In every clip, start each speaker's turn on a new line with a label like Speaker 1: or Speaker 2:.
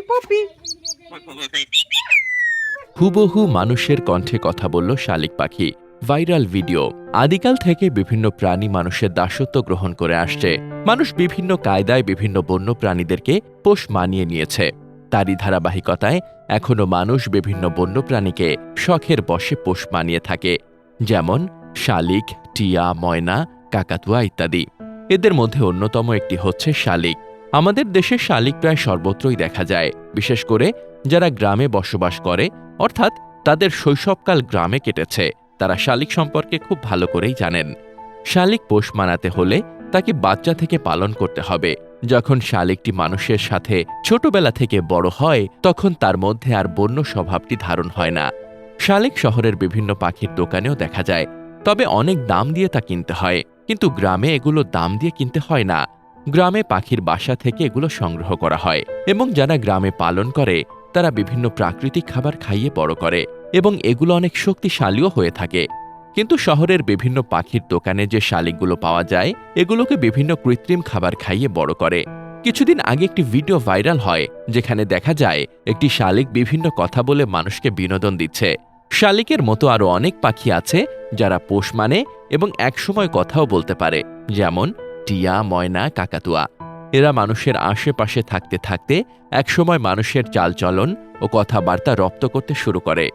Speaker 1: Poppy poppy.
Speaker 2: হুবহু মানুষের কণ্ঠে কথা বলল শালিক পাখি। Viral video. আদিকাল থেকে বিভিন্ন প্রাণী মানুষের দাসত্ব গ্রহণ করে আসছে। মানুষ বিভিন্ন কায়দায় বিভিন্ন বন্য প্রাণীদেরকে পোষ মানিয়ে নিয়েছে। তারই ধারাবাহিকতায় এখনও মানুষ বিভিন্ন বন্য প্রাণীকে শখের বশে পোষ মানিয়ে থাকে। যেমন শালিক, টিয়া, ময়না, কাকাতুয়া ইত্যাদি। এদের মধ্যে অন্যতম একটি হচ্ছে শালিক। আমাদের দেশে শালিক প্রায় সর্বত্রই দেখা যায়, বিশেষ করে যারা গ্রামে বসবাস করে, অর্থাৎ তাদের শৈশবকাল গ্রামে কেটেছে। তারা শালিক সম্পর্কে খুব ভালো করেই জানেন। শালিক পোষ মানাতে হলে তাকে বাচ্চা থেকে পালন করতে হবে। যখন শালিকটি মানুষের সাথে ছোটবেলা থেকে বড় হয়, তখন তার মধ্যে আর বন্য স্বভাবটি ধারণ হয় না। শালিক শহরের বিভিন্ন পাখির দোকানেও দেখা যায়, তবে অনেক দাম দিয়ে তা কিনতে হয়। কিন্তু গ্রামে এগুলো দাম দিয়ে কিনতে হয় না। গ্রামে পাখির বাসা থেকে এগুলো সংগ্রহ করা হয় এবং যারা গ্রামে পালন করে, তারা বিভিন্ন প্রাকৃতিক খাবার খাইয়ে বড় করে এবং এগুলো অনেক শক্তিশালীও হয়ে থাকে। কিন্তু শহরের বিভিন্ন পাখির দোকানে যে শালিকগুলো পাওয়া যায়, এগুলোকে বিভিন্ন কৃত্রিম খাবার খাইয়ে বড় করে। কিছুদিন আগে একটি ভিডিও ভাইরাল হয়, যেখানে দেখা যায় একটি শালিক বিভিন্ন কথা বলে মানুষকে বিনোদন দিচ্ছে। শালিকের মতো আরও অনেক পাখি আছে, যারা পোষ মানে এবং একসময় কথাও বলতে পারে, যেমন টিয়া, ময়না, কাকাতুয়া। এরা মানুষের আশেপাশে থাকতে থাকতে একসময় মানুষের চালচলন ও কথাবার্তা রপ্ত করতে শুরু করে।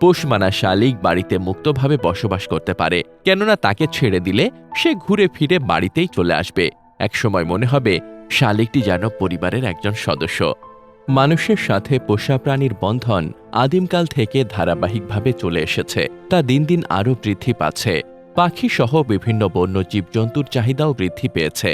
Speaker 2: পোষমানা শালিক বাড়িতে মুক্তভাবে বসবাস করতে পারে, কেননা তাকে ছেড়ে দিলে সে ঘুরে ফিরে বাড়িতেই চলে আসবে। একসময় মনে হবে শালিকটি যেন পরিবারের একজন সদস্য। মানুষের সাথে পোষা প্রাণীর বন্ধন আদিমকাল থেকে ধারাবাহিকভাবে চলে এসেছে। তা দিন দিন আরও বৃদ্ধি পাচ্ছে। পাখি সহ বিভিন্ন বন্য জীবজন্তুর চাহিদাও বৃদ্ধি পেয়েছে।